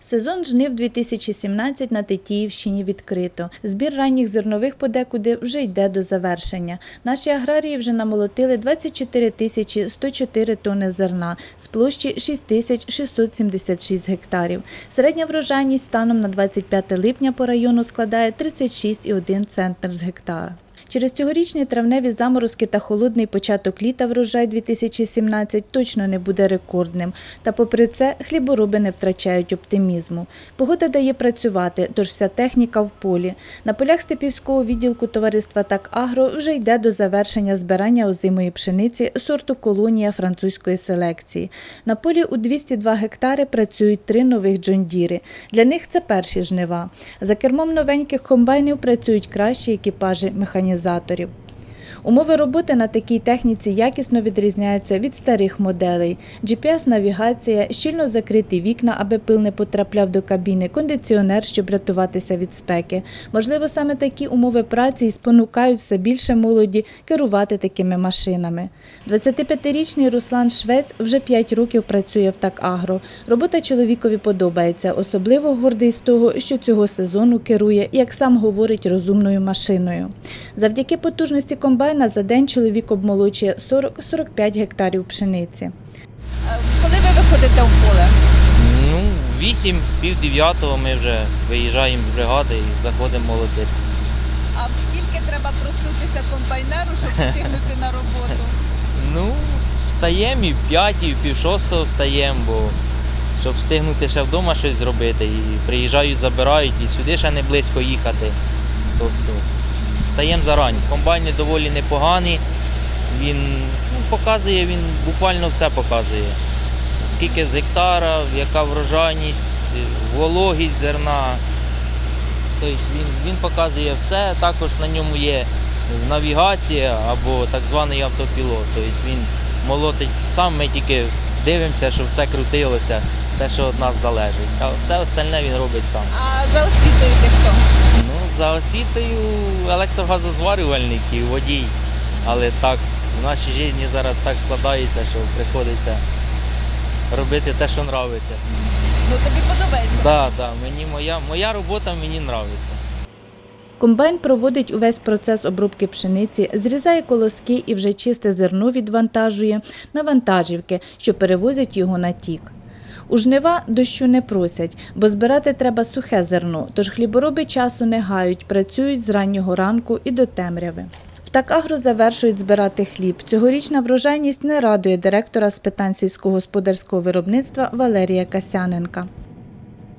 Сезон жнив 2017 на Тетіївщині відкрито. Збір ранніх зернових подекуди вже йде до завершення. Наші аграрії вже намолотили 24 тисячі 104 тонни зерна з площі 6 тисяч 676 гектарів. Середня врожайність станом на 25 липня по району складає 36,1 центнер з гектара. Через цьогорічні травневі заморозки та холодний початок літа врожай 2017 точно не буде рекордним. Та попри це хлібороби не втрачають оптимізму. Погода дає працювати, тож вся техніка в полі. На полях Степівського відділку товариства «Так Агро» вже йде до завершення збирання озимої пшениці сорту колонія французької селекції. На полі у 202 гектари працюють три нових джондіри. Для них це перші жнива. За кермом новеньких комбайнів працюють кращі екіпажі механізаторів. Умови роботи на такій техніці якісно відрізняються від старих моделей. GPS-навігація, щільно закриті вікна, аби пил не потрапляв до кабіни, кондиціонер, щоб рятуватися від спеки. Можливо, саме такі умови праці і спонукають все більше молоді керувати такими машинами. 25-річний Руслан Швець вже 5 років працює в ТАК-Агро. Робота чоловікові подобається, особливо гордий з того, що цього сезону керує, як сам говорить, розумною машиною. Завдяки потужності комбайна за день чоловік обмолочує 40-45 гектарів пшениці. Коли ви виходите в поле? Ну, 8, пів дев'ятого ми вже виїжджаємо з бригади і заходимо молотити. А скільки треба проснутися комбайнеру, щоб встигнути на роботу? Ну, встаємо і в 5, і в пів шостого встаємо, бо щоб встигнути ще вдома щось зробити. І приїжджають, забирають, і сюди ще не близько їхати. Тобто встаємо зарані. Комбайни доволі непогані. Він ну, показує, він буквально все показує. Скільки з гектара, яка врожайність, вологість зерна. Тобто він, він показує все. Також на ньому є навігація або так званий автопілот. Тобто він молотить сам, ми тільки дивимося, щоб все крутилося, те, що від нас залежить. А все остальне він робить сам. А за освітою ти хто? Освітою електрогазозварювальник і водій. Але так, в нашій житті зараз так складається, що приходиться робити те, що подобається. Ну тобі подобається. Так, так, мені моя, моя робота мені подобається. Комбайн проводить увесь процес обробки пшениці, зрізає колоски і вже чисте зерно відвантажує на вантажівки, що перевозять його на тік. У жнива дощу не просять, бо збирати треба сухе зерно, тож хлібороби часу не гають, працюють з раннього ранку і до темряви. В ТАК-Агро завершують збирати хліб. Цьогорічна врожайність не радує директора з питань сільськогосподарського виробництва Валерія Касяненка.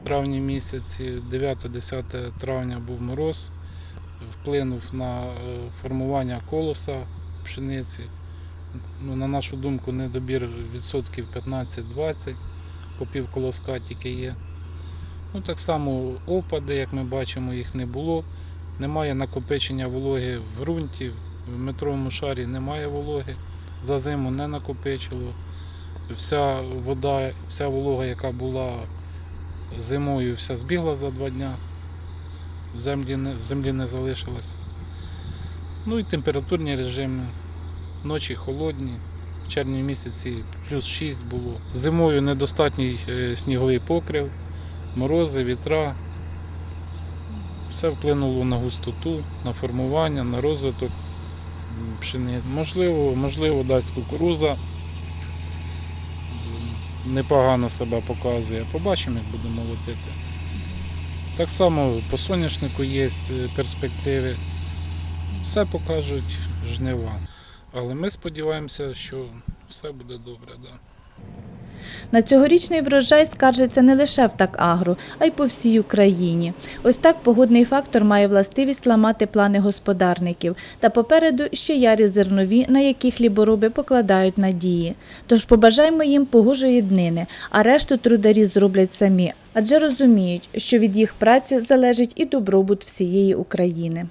В травні місяці, 9-10 травня був мороз, вплинув на е, формування колоса пшениці. Ну, на нашу думку, недобір відсотків 15-20, по пів колоска тільки є. Ну, так само опади, як ми бачимо, їх не було. Немає накопичення вологи в ґрунті, в метровому шарі немає вологи, за зиму не накопичило. Вся вода, вся волога, яка була зимою вся збігла за два дня, в землі в землі не залишилось. Ну і температурні режими. Ночі холодні, в червні місяці плюс 6 було. Зимою недостатній е, сніговий покрив, морози, вітра. Все вплинуло на густоту, на формування, на розвиток пшениці. Можливо, можливо, дасть кукуруза. Непогано себе показує. Побачимо, як будемо молотити. Так само по соняшнику є е, перспективи. Все покажуть жнива. Але ми сподіваємося, що все буде добре. Да. На цьогорічний врожай скаржиться не лише в ТАК-Агро, а й по всій Україні. Ось так погодний фактор має властивість ламати плани господарників. Та попереду ще ярі зернові, на які хлібороби покладають надії. Тож побажаймо їм погожої днини, а решту трударі зроблять самі, адже розуміють, що від їх праці залежить і добробут всієї України.